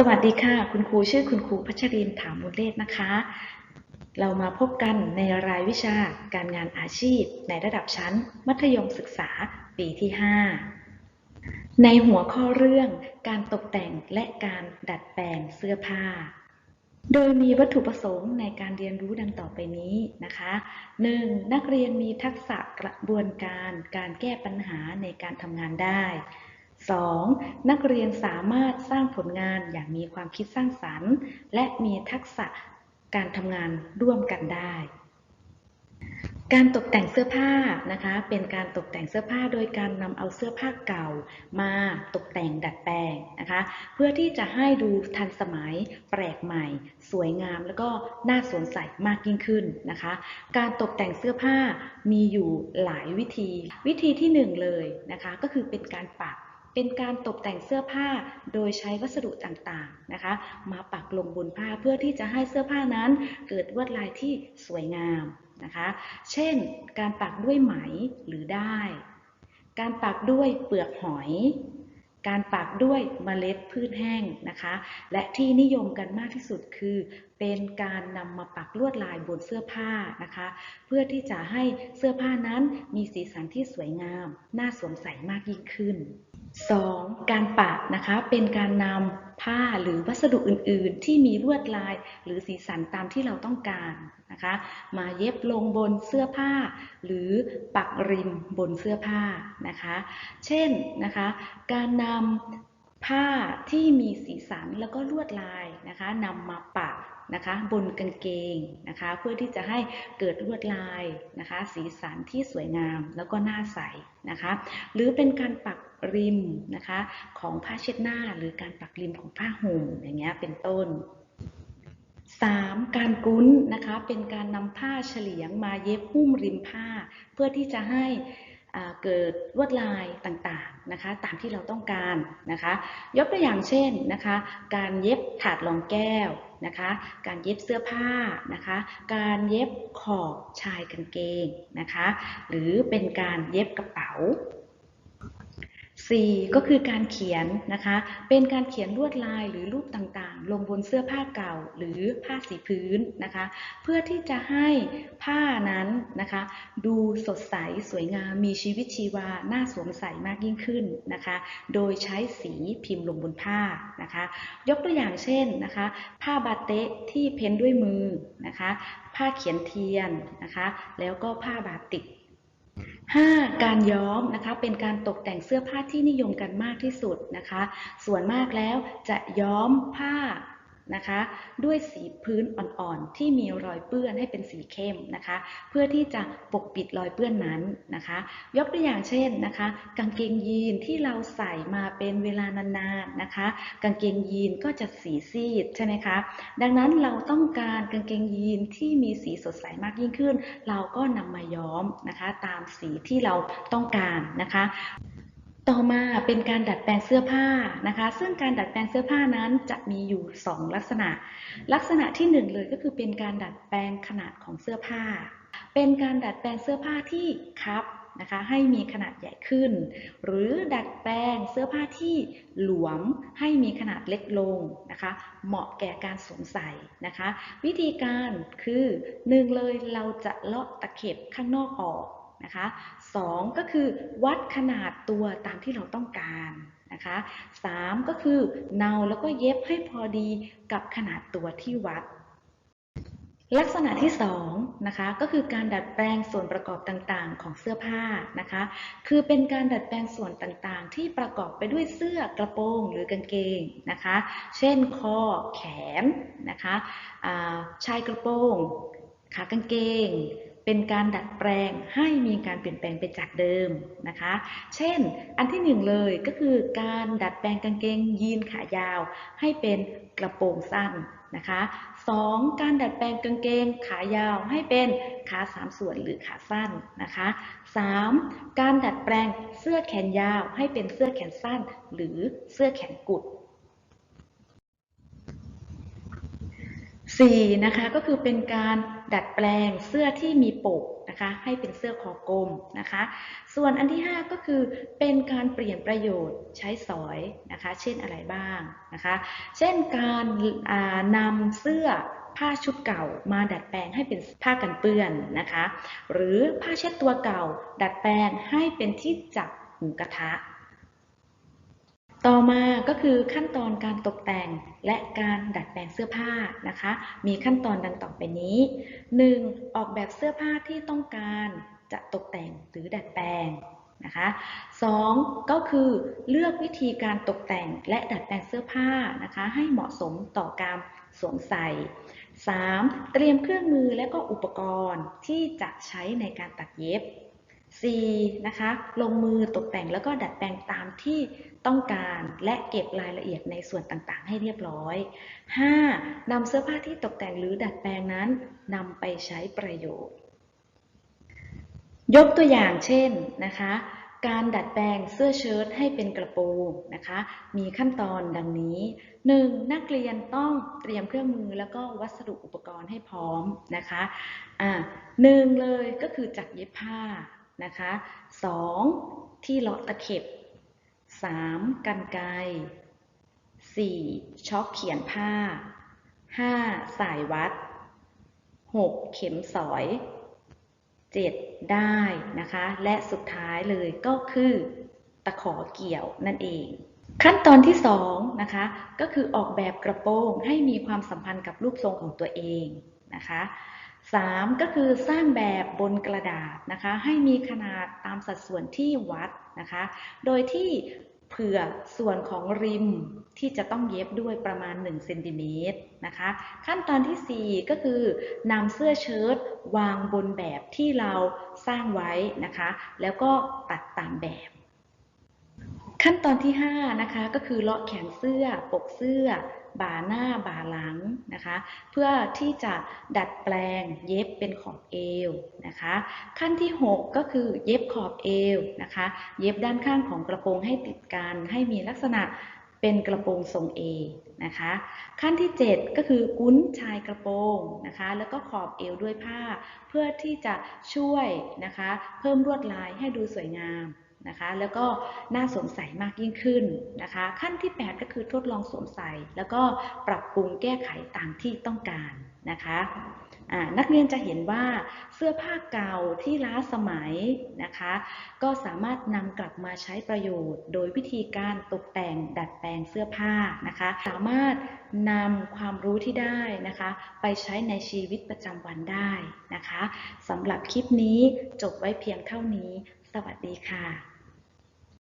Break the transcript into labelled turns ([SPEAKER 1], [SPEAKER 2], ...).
[SPEAKER 1] สวัสดีค่ะ คุณครูชื่อคุณครูพัชรินถามุลเลศนะคะ เรามาพบกันในรายวิชาการงานอาชีพ ในระดับชั้น มัธยมศึกษาปีที่ 5 ในหัวข้อเรื่องการตกแต่งและการดัดแปลงเสื้อผ้า โดยมีวัตถุประสงค์ในการเรียนรู้ดังต่อไปนี้นะคะ 1. นักเรียนมีทักษะกระบวนการ การแก้ปัญหาในการทำงานได้ 2. นักเรียนสามารถสร้างผลงานอย่างมีความคิดสร้างสรรค์ และมีทักษะการทำงานร่วมกันได้ การตกแต่งเสื้อผ้านะคะ เป็นการตกแต่งเสื้อผ้าโดยการนำเอาเสื้อผ้าเก่ามาตกแต่งดัดแปลงนะคะ เพื่อที่จะให้ดูทันสมัยแปลกใหม่ สวยงามแล้วก็น่าสวมใส่มากยิ่งขึ้นนะคะ การตกแต่งเสื้อผ้ามีอยู่หลายวิธี วิธีที่หนึ่งเลยนะคะ ก็คือเป็นการปัก เป็นการตกแต่งเสื้อผ้าโดยใช้วัสดุต่างๆนะคะ มาปักลงบนผ้าเพื่อที่จะให้เสื้อผ้านั้นเกิดลวดลายที่สวยงามนะคะ เช่น การปักด้วยไหมหรือได้ การปักด้วยเปลือกหอย การปักด้วยเมล็ดพืชแห้งนะคะ และที่นิยมกันมากที่สุดคือ เป็นการนำมาปักลวดลายบนเสื้อผ้านะคะ เพื่อที่จะให้เสื้อผ้านั้นมีสีสันที่สวยงาม น่าสวมใส่มากยิ่งขึ้น 2. การปักนะคะเป็นการนำผ้าหรือวัสดุอื่นๆ ที่มีลวดลายหรือสีสันตามที่เราต้องการนะคะมาเย็บลงบนเสื้อผ้า หรือปักริมบนเสื้อผ้านะคะเช่นนะคะการนำผ้าที่มีสีสันแล้วก็ลวดลายนะคะนำมาปักนะคะบนกางเกงนะคะเพื่อที่จะให้เกิดลวดลายนะคะสีสันที่สวยงามแล้วก็น่าใสนะคะหรือเป็นการปัก ริมนะคะของผ้าเช็ดหน้าหรือการปักริมของผ้าห่มอย่างเงี้ยเป็นต้น 3. การกุ้นนะคะเป็นการนำผ้าเฉลียงมาเย็บหุ้มริมผ้า เพื่อที่จะให้เกิดลวดลายต่างๆนะคะตามที่เราต้องการนะคะยกตัวอย่างเช่นนะคะการเย็บถาดรองแก้วนะคะการเย็บเสื้อผ้านะคะการเย็บขอบชายกางเกงนะคะหรือเป็นการเย็บกระเป๋า 4. ก็คือการเขียนนะคะ เป็นการเขียนลวดลายหรือรูปต่างๆ ลงบนเสื้อผ้าเก่าหรือผ้าสีพื้นนะคะ เพื่อที่จะให้ผ้านั้นนะคะ ดูสดใสสวยงามมีชีวิตชีวาน่าสวมใส่มากยิ่งขึ้นนะคะ โดยใช้สีพิมพ์ลงบนผ้านะคะ ยกตัวอย่างเช่นนะคะ ผ้าบาเตะที่เพ้นด้วยมือนะคะ ผ้าเขียนเทียนนะคะ แล้วก็ผ้าบาติก 5. การย้อมนะคะเป็นการตกแต่งเสื้อผ้าที่นิยมกันมากที่สุดนะคะ ส่วนมากแล้วจะย้อมผ้า นะคะ ด้วยสีพื้นอ่อนๆ ที่มีรอยเปื้อนให้เป็นสีเข้มนะคะ เพื่อที่จะปกปิดรอยเปื้อนนั้นนะคะ ยกตัวอย่างเช่นนะคะ กางเกงยีนที่เราใส่มาเป็นเวลานานๆนะคะ กางเกงยีนก็จะสีซีดใช่ไหมคะ ดังนั้นเราต้องการกางเกงยีนที่มีสีสดใสมากยิ่งขึ้น เราก็นำมาย้อมนะคะ ตามสีที่เราต้องการนะคะ ต่อมาเป็นการดัดแปลงเสื้อผ้านะคะ ซึ่งการดัดแปลงเสื้อผ้านั้นจะมีอยู่ 2 ลักษณะ ลักษณะที่ 1 เลยก็คือเป็นการดัดแปลงขนาดของเสื้อผ้า เป็นการดัดแปลงเสื้อผ้าที่คับนะคะให้มีขนาดใหญ่ขึ้น หรือดัดแปลงเสื้อผ้าที่หลวมให้มีขนาดเล็กลงนะคะ เหมาะแก่การสวมใส่นะคะ วิธีการคือหนึ่งเลยเราจะเลาะตะเข็บข้างนอกออก นะคะสองก็คือวัดขนาดตัวตามที่เราต้องการนะคะสามก็คือเนาแล้วก็เย็บให้พอดีกับขนาดตัวที่วัด ลักษณะที่2นะคะก็คือการดัดแปลงส่วนประกอบต่างๆ ของเสื้อผ้านะคะคือเป็นการดัดแปลงส่วนต่างๆ ที่ประกอบไปด้วยเสื้อกระโปรงหรือกางเกงนะคะเช่นคอแขนนะคะาชายกระโปรงขากางเกง เป็นการดัดแปลงให้มีการเปลี่ยนแปลงไปจากเดิมนะคะ เช่น อันที่หนึ่งเลยก็คือการดัดแปลงกางเกงยีนขายาว ให้เป็นกระโปรงสั้นนะคะ 2. การดัดแปลงกางเกงขายาวให้เป็นขาสามส่วนหรือขาสั้นนะคะ 3. การดัดแปลงเสื้อแขนยาวให้เป็นเสื้อแขนสั้น หรือเสื้อแขนกุด 4 นะคะก็คือเป็นการดัดแปลงเสื้อที่มีปกนะคะให้เป็นเสื้อคอกลมนะคะ ส่วนอันที่ 5 ก็คือเป็นการเปลี่ยนประโยชน์ใช้สอยนะคะ เช่นอะไรบ้างนะคะ เช่นการนำเสื้อผ้าชุดเก่ามาดัดแปลงให้เป็นผ้ากันเปื้อนนะคะ หรือผ้าเช็ดตัวเก่า ดัดแปลงให้เป็นที่จับหมูกระทะ ต่อมาก็คือขั้นตอนการตกแต่งและการดัดแปลงเสื้อผ้านะคะ มีขั้นตอนดังต่อไปนี้ 1. ออกแบบเสื้อผ้าที่ต้องการจะตกแต่งหรือดัดแปลงนะคะ 2. ก็คือเลือกวิธีการตกแต่งและดัดแปลงเสื้อผ้านะคะให้เหมาะสมต่อการสวมใส่ 3. เตรียมเครื่องมือและก็อุปกรณ์ที่จะใช้ในการตัดเย็บ 4. นะคะลงมือตกแต่งแล้วก็ดัดแปลงตามที่ ต้องการและเก็บรายละเอียดในส่วนต่างๆ ให้เรียบร้อย 5. นำเสื้อผ้าที่ตกแต่งหรือดัดแปลงนั้นนำไปใช้ประโยชน์ ยกตัวอย่างเช่นนะคะการดัดแปลงเสื้อเชิ้ตให้เป็นกระโปรงนะคะ มีขั้นตอนดังนี้ 1. นักเรียนต้องเตรียมเครื่องมือแล้วก็วัสดุอุปกรณ์ให้พร้อมนะคะอ่าหนึ่งเลยก็คือจักเย็บผ้านะคะ 2. ที่เลาะตะเข็บ 3. กันไกร 4. ช็อกเขียนผ้า 5. สายวัด 6. เข็มสอย 7. ได้นะคะ และสุดท้ายเลยก็คือตะขอเกี่ยวนั่นเอง ขั้นตอนที่2นะคะก็คือออกแบบกระโปรงให้มีความสัมพันธ์กับรูปทรงของตัวเองนะคะ 3. ก็คือสร้างแบบบนกระดาษนะคะ ให้มีขนาดตามสัดส่วนที่วัดนะคะ โดยที่ ผื่อส่วนของริมที่จะต้องเย็บด้วยประมาณ1เซนติเมตรนะคะ ขั้นตอนทีสี่ 4 ก็คือนำเสื้อเชิ้ตวางบนแบบที่เราสร้างไว้นะคะ แล้วก็ตัดตามแบบ ขั้นตอนที่ 5 นะคะ ก็คือเลาะแขนเสื้อปกเสื้อ บ่าหน้าบ่าหลังนะคะ เพื่อที่จะดัดแปลงเย็บเป็นขอบเอวนะคะ ขั้นที่ 6 ก็คือเย็บขอบเอวนะคะ เย็บด้านข้างของกระโปรงให้ติดกันให้มีลักษณะเป็นกระโปรงทรงเอนะคะ ขั้นที่ 7 ก็คือกุ้นชายกระโปรงนะคะ แล้วก็ขอบเอวด้วยผ้า เพื่อที่จะช่วยนะคะ เพิ่มลวดลายให้ดูสวยงาม นะคะแล้วก็น่าสวมใส่มากยิ่งขึ้นนะคะ ขั้นที่ 8 ก็คือทดลองสวมใส่ แล้วก็ปรับปรุงแก้ไขตามที่ต้องการนะคะนักเรียนจะเห็นว่าเสื้อผ้าเก่าที่ล้าสมัยนะคะ ก็สามารถนำกลับมาใช้ประโยชน์ โดยวิธีการตกแต่งดัดแปลงเสื้อผ้านะคะ สามารถนำความรู้ที่ได้นะคะ ไปใช้ในชีวิตประจำวันได้นะคะสำหรับคลิปนี้จบไว้เพียงเท่านี้ สวัสดีค่ะ